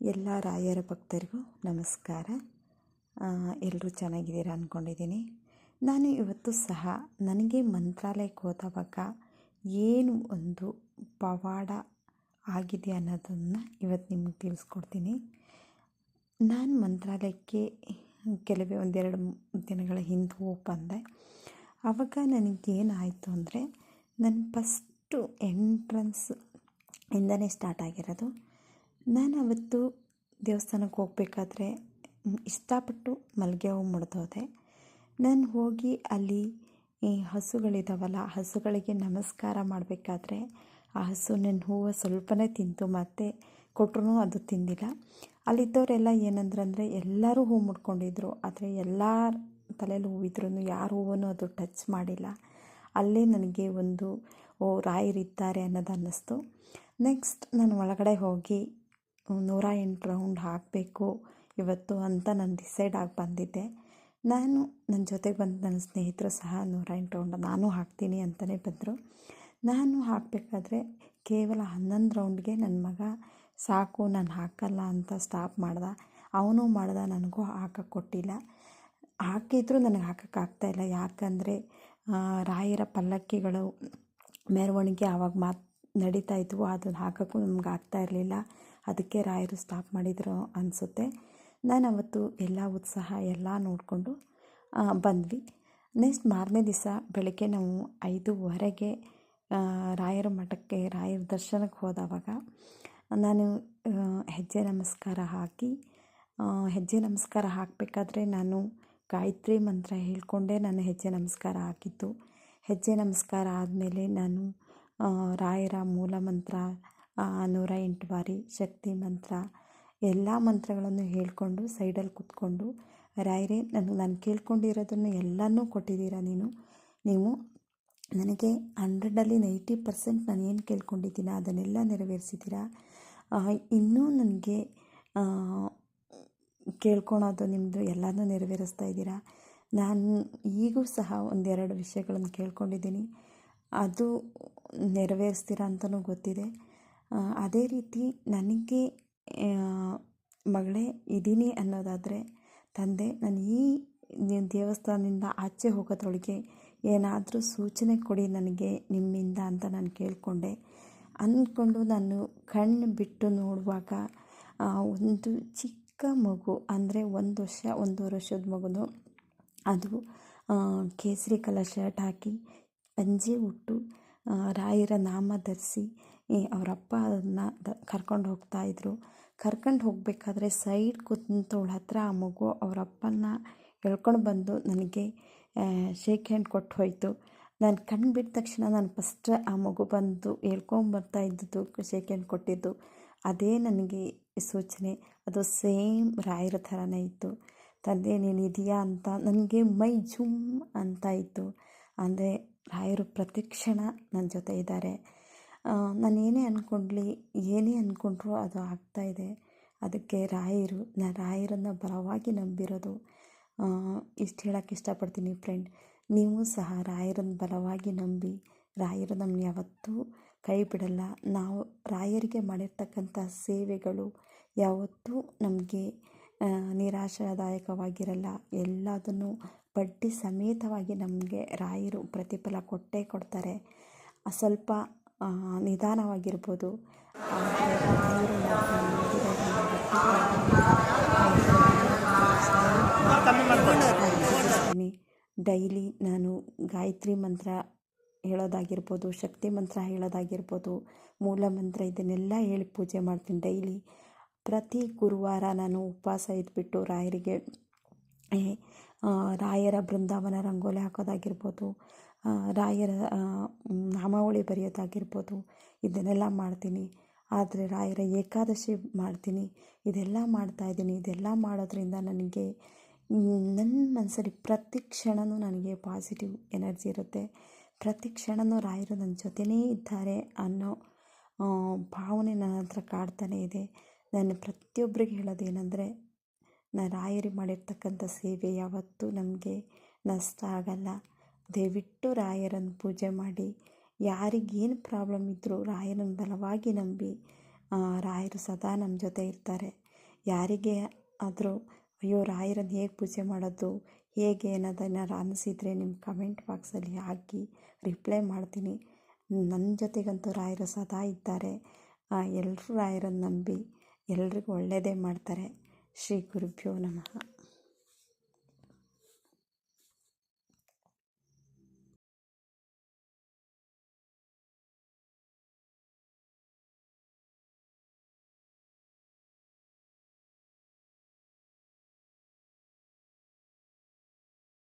ಎಲ್ಲ ರಾಯರ ಭಕ್ತರಿಗೂ ನಮಸ್ಕಾರ. ಎಲ್ಲರೂ ಚೆನ್ನಾಗಿದ್ದೀರಾ ಅಂದ್ಕೊಂಡಿದ್ದೀನಿ ನಾನು ಇವತ್ತು ಸಹ ನನಗೆ ಮಂತ್ರಾಲಯಕ್ಕೆ ಹೋದವಾಗ ಏನು ಒಂದು ಪವಾಡ ಆಗಿದೆ ಅನ್ನೋದನ್ನು ಇವತ್ತು ನಿಮ್ಗೆ ತಿಳಿಸ್ಕೊಡ್ತೀನಿ. ನಾನು ಮಂತ್ರಾಲಯಕ್ಕೆ ಕೆಲವೇ ಒಂದೆರಡು ದಿನಗಳ ಹಿಂದೆ ಹೋಗಿ ಬಂದೆ. ಆವಾಗ ನನಗೇನಾಯಿತು ಅಂದರೆ, ನನ್ನ ಫಸ್ಟು ಎಂಟ್ರೆನ್ಸ್ ಇಂದನೇ ಸ್ಟಾರ್ಟ್ ಆಗಿರೋದು. ನಾನು ಅವತ್ತು ದೇವಸ್ಥಾನಕ್ಕೆ ಹೋಗಬೇಕಾದ್ರೆ ಇಷ್ಟಪಟ್ಟು ಮಲ್ಲಿಗೆ ಹೂ ಮುಡ್ದೋದೆ ನಾನು ಹೋಗಿ ಅಲ್ಲಿ ಈ ಹಸುಗಳಿದ್ದಾವಲ್ಲ ಹಸುಗಳಿಗೆ ನಮಸ್ಕಾರ ಮಾಡಬೇಕಾದ್ರೆ ಆ ಹಸು ನನ್ನ ಹೂವು ಸ್ವಲ್ಪನೇ ತಿಂತು, ಮತ್ತು ಕೊಟ್ಟರು ಅದು ತಿಂದಿಲ್ಲ. ಅಲ್ಲಿದ್ದವರೆಲ್ಲ ಏನಂದ್ರಂದರೆ, ಎಲ್ಲರೂ ಹೂ ಮುಡ್ಕೊಂಡಿದ್ರು, ಆದರೆ ಎಲ್ಲ ತಲೆಯಲ್ಲಿ ಹೂವಿದ್ರೂ ಯಾರ ಹೂವನ್ನು ಅದು ಟಚ್ ಮಾಡಿಲ್ಲ. ಅಲ್ಲೇ ನನಗೆ ಒಂದು, ಓ, ರಾಯರಿದ್ದಾರೆ ಅನ್ನೋದು ಅನ್ನಿಸ್ತು. ನೆಕ್ಸ್ಟ್ ನಾನು ಒಳಗಡೆ ಹೋಗಿ ನೂರ ಎಂಟು ರೌಂಡ್ ಹಾಕಬೇಕು ಇವತ್ತು ಅಂತ ನಾನು ಡಿಸೈಡ್ ಆಗಿ ಬಂದಿದ್ದೆ. ನಾನು ನನ್ನ ಜೊತೆಗೆ ಬಂದು ನನ್ನ ಸ್ನೇಹಿತರು ಸಹ ನೂರ ಎಂಟು ರೌಂಡ್ ನಾನು ಹಾಕ್ತೀನಿ ಅಂತಲೇ ಬಂದರು. ನಾನು ಹಾಕಬೇಕಾದ್ರೆ ಕೇವಲ ಹನ್ನೊಂದು ರೌಂಡ್ಗೆ ನನ್ನ ಮಗ ಸಾಕು, ನಾನು ಹಾಕಲ್ಲ ಅಂತ ಸ್ಟಾಪ್ ಮಾಡ್ದ. ಅವನು ಮಾಡ್ದ, ನನಗೂ ಹಾಕಕ್ಕೆ ಕೊಟ್ಟಿಲ್ಲ. ಹಾಕಿದರೂ ನನಗೆ ಹಾಕೋಕ್ಕಾಗ್ತಾಯಿಲ್ಲ ಯಾಕಂದರೆ ರಾಯರ ಪಲ್ಲಕ್ಕಿಗಳು, ಮೆರವಣಿಗೆ ಆವಾಗ ಮಾತು ನಡೀತಾ ಇದ್ವು ಅದನ್ನು ಹಾಕೋಕ್ಕೂ ನಮ್ಗೆ ಆಗ್ತಾ ಇರಲಿಲ್ಲ. ಅದಕ್ಕೆ ರಾಯರು ಸ್ಟಾಪ್ ಮಾಡಿದ್ರು ಅನಿಸುತ್ತೆ. ನಾನು ಅವತ್ತು ಎಲ್ಲ ಉತ್ಸಾಹ ಎಲ್ಲ ನೋಡಿಕೊಂಡು ಬಂದ್ವಿ. ನೆಕ್ಸ್ಟ್ ಮಾರನೇ ದಿವಸ ಬೆಳಗ್ಗೆ ನಾವು ಐದೂವರೆಗೆ ರಾಯರ ಮಠಕ್ಕೆ, ರಾಯರ ದರ್ಶನಕ್ಕೆ ಹೋದವಾಗ ನಾನು ಹೆಜ್ಜೆ ನಮಸ್ಕಾರ ಹಾಕಿ ಹೆಜ್ಜೆ ನಮಸ್ಕಾರ ಹಾಕಬೇಕಾದ್ರೆ ನಾನು ಗಾಯತ್ರಿ ಮಂತ್ರ ಹೇಳ್ಕೊಂಡೇ ನಾನು ಹೆಜ್ಜೆ ನಮಸ್ಕಾರ ಹಾಕಿದ್ದು. ಹೆಜ್ಜೆ ನಮಸ್ಕಾರ ಆದಮೇಲೆ ನಾನು ರಾಯರ ಮೂಲ ಮಂತ್ರ ನೂರ ಎಂಟು ಬಾರಿ ಶಕ್ತಿ ಮಂತ್ರ, ಎಲ್ಲ ಮಂತ್ರಗಳನ್ನು ಹೇಳಿಕೊಂಡು, ಸೈಡಲ್ಲಿ ಕೂತ್ಕೊಂಡು, ರಾಯರೇ ನನಗೆ ನಾನು ಕೇಳ್ಕೊಂಡಿರೋದನ್ನು ಎಲ್ಲನೂ ಕೊಟ್ಟಿದ್ದೀರ ನೀನು? ನೀವು ನನಗೆ ಹಂಡ್ರೆಡಲ್ಲಿ ನೈಂಟಿ ಪರ್ಸೆಂಟ್ ನಾನು ಏನು ಕೇಳ್ಕೊಂಡಿದ್ದೀನ ಅದನ್ನೆಲ್ಲ ನೆರವೇರಿಸಿದ್ದೀರಾ? ಇನ್ನೂ ನನಗೆ ಕೇಳ್ಕೊಳೋದು ನಿಮ್ಮದು ಎಲ್ಲನೂ ನೆರವೇರಿಸ್ತಾ ಇದ್ದೀರಾ? ನಾನು ಈಗೂ ಸಹ ಒಂದೆರಡು ವಿಷಯಗಳನ್ನು ಕೇಳ್ಕೊಂಡಿದ್ದೀನಿ. ಅದು ನೆರವೇರಿಸ್ತೀರಾ ಅಂತಲೂ ಗೊತ್ತಿದೆ. ಅದೇ ರೀತಿ ನನಗೆ ಮಗಳೇ ಇದ್ದೀನಿ ಅನ್ನೋದಾದರೆ, ತಂದೆ, ನಾನು ಈ ದೇವಸ್ಥಾನದಿಂದ ಆಚೆ ಹೋಗೋದ್ರೊಳಗೆ ಏನಾದರೂ ಸೂಚನೆ ಕೊಡಿ ನನಗೆ ನಿಮ್ಮಿಂದ ಅಂತ ನಾನು ಕೇಳಿಕೊಂಡೆ. ಅಂದ್ಕೊಂಡು ನಾನು ಕಣ್ಣು ಬಿಟ್ಟು ನೋಡುವಾಗ ಒಂದು ಚಿಕ್ಕ ಮಗು, ಅಂದರೆ ಒಂದು ವರ್ಷ, ಒಂದೂವರೆ ವರ್ಷದ ಮಗುನು, ಅದು ಕೇಸರಿ ಕಲರ್ ಶರ್ಟ್ ಹಾಕಿ ಪಂಜೆ ಉಟ್ಟು ರಾಯರ ನಾಮ ಧರಿಸಿ ಅವರಪ್ಪ ಅದನ್ನು ಕರ್ಕೊಂಡು ಹೋಗ್ತಾಯಿದ್ರು ಕರ್ಕೊಂಡು ಹೋಗಬೇಕಾದ್ರೆ ಸೈಡ್ ಕೂತವಳ ಹತ್ರ ಆ ಮಗು ಅವರಪ್ಪನ ಎಳ್ಕೊಂಡು ಬಂದು ನನಗೆ ಶೇಕ್ ಹ್ಯಾಂಡ್ ಕೊಟ್ಟು ಹೋಯಿತು. ನಾನು ಕಣ್ಣು ಬಿಟ್ಟ ತಕ್ಷಣ ನಾನು ಫಸ್ಟ್ ಆ ಮಗು ಬಂದು ಹೇಳ್ಕೊಂಬರ್ತಾ ಇದ್ದದ್ದು ಶೇಕ್ ಹ್ಯಾಂಡ್ ಕೊಟ್ಟಿದ್ದು. ಅದೇ ನನಗೆ ಸೂಚನೆ. ಅದು ಸೇಮ್ ರಾಯರ ಥರನೇ ಇತ್ತು. ತಂದೆ ನೀನು ಇದೆಯಾ ಅಂತ ನನಗೆ ಮೈ ಜುಮ್ ಅಂತ ಇತ್ತು. ಅಂದರೆ ರಾಯರು ಪ್ರತಿಕ್ಷಣ ನನ್ನ ಜೊತೆ ಇದ್ದಾರೆ. ನಾನು ಏನೇ ಅಂದ್ಕೊಂಡ್ಲಿ ಏನೇ ಅಂದ್ಕೊಂಡ್ರೂ ಅದು ಆಗ್ತಾಯಿದೆ ಅದಕ್ಕೆ ರಾಯರು, ನಾನು ರಾಯರನ್ನು ಬಲವಾಗಿ ನಂಬಿರೋದು ಇಷ್ಟು ಹೇಳೋಕ್ಕೆ ಇಷ್ಟಪಡ್ತೀನಿ ಫ್ರೆಂಡ್ ನೀವು ಸಹ ರಾಯರನ್ನು ಬಲವಾಗಿ ನಂಬಿ, ರಾಯರು ನಮ್ಮನ್ನ ಯಾವತ್ತೂ ಕೈ ಬಿಡಲ್ಲ. ನಾವು ರಾಯರಿಗೆ ಮಾಡಿರ್ತಕ್ಕಂಥ ಸೇವೆಗಳು ಯಾವತ್ತೂ ನಮಗೆ ನಿರಾಶಾದಾಯಕವಾಗಿರಲ್ಲ. ಎಲ್ಲದನ್ನು ಬಡ್ಡಿ ಸಮೇತವಾಗಿ ನಮಗೆ ರಾಯರು ಪ್ರತಿಫಲ ಕೊಟ್ಟೇ ಕೊಡ್ತಾರೆ. ಸ್ವಲ್ಪ ನಿಧಾನವಾಗಿರ್ಬೋದು. ಡೈಲಿ ನಾನು ಗಾಯತ್ರಿ ಮಂತ್ರ ಹೇಳೋದಾಗಿರ್ಬೋದು, ಶಕ್ತಿ ಮಂತ್ರ ಹೇಳೋದಾಗಿರ್ಬೋದು, ಮೂಲ ಮಂತ್ರ ಇದನ್ನೆಲ್ಲ ಹೇಳಿ ಪೂಜೆ ಮಾಡ್ತೀನಿ ಡೈಲಿ. ಪ್ರತಿ ಗುರುವಾರ ನಾನು ಉಪವಾಸ ಇದ್ಬಿಟ್ಟು ರಾಯರಿಗೆ ರಾಯರ ಬೃಂದಾವನ ರಂಗೋಲಿ ಹಾಕೋದಾಗಿರ್ಬೋದು ರಾಯರ ನಾಮಾವಳಿ ಬರೆಯೋದಾಗಿರ್ಬೋದು, ಇದನ್ನೆಲ್ಲ ಮಾಡ್ತೀನಿ. ಆದರೆ ರಾಯರ ಏಕಾದಶಿ ಮಾಡ್ತೀನಿ. ಇದೆಲ್ಲ ಮಾಡ್ತಾಯಿದ್ದೀನಿ ಇದೆಲ್ಲ ಮಾಡೋದ್ರಿಂದ ನನಗೆ ನನ್ನ ಮನಸ್ಸಲ್ಲಿ ಪ್ರತಿ ಕ್ಷಣವೂ ನನಗೆ ಪಾಸಿಟಿವ್ ಎನರ್ಜಿ ಇರುತ್ತೆ. ಪ್ರತಿ ಕ್ಷಣವೂ ರಾಯರು ನನ್ನ ಜೊತೆಯೇ ಇದ್ದಾರೆ ಅನ್ನೋ ಭಾವನೆ ನನ್ನ ಹತ್ರ ಕಾಡ್ತಾನೇ ಇದೆ. ನಾನು ಪ್ರತಿಯೊಬ್ಬರಿಗೆ ಹೇಳೋದೇನೆಂದರೆ ನಾ ರಾಯರಿಗೆ ಮಾಡಿರ್ತಕ್ಕಂಥ ಸೇವೆ ಯಾವತ್ತೂ ನಮಗೆ ನಷ್ಟ ಆಗಲ್ಲ. ದಯವಿಟ್ಟು ರಾಯರನ್ನು ಪೂಜೆ ಮಾಡಿ. ಯಾರಿಗೇನು ಪ್ರಾಬ್ಲಮ್ ಇದ್ದರೂ ರಾಯರನ್ನು ಬಲವಾಗಿ ನಂಬಿ ರಾಯರು ಸದಾ ನಮ್ಮ ಜೊತೆ ಇರ್ತಾರೆ. ಯಾರಿಗೆ ಆದರೂ, ಅಯ್ಯೋ, ರಾಯರನ್ನು ಹೇಗೆ ಪೂಜೆ ಮಾಡೋದು, ಹೇಗೆ ಅನ್ನೋದನ್ನು ಅನಿಸಿದರೆ ನಿಮ್ಮ ಕಮೆಂಟ್ ಬಾಕ್ಸಲ್ಲಿ ಹಾಕಿ, ರಿಪ್ಲೈ ಮಾಡ್ತೀನಿ. ನನ್ನ ಜೊತೆಗಂತೂ ರಾಯರು ಸದಾ ಇದ್ದಾರೆ. ಎಲ್ಲರೂ ರಾಯರನ್ನು ನಂಬಿ, ಎಲ್ರಿಗೂ ಒಳ್ಳೆಯದೇ ಮಾಡ್ತಾರೆ. శ్రీ గురుభ్యో నమ.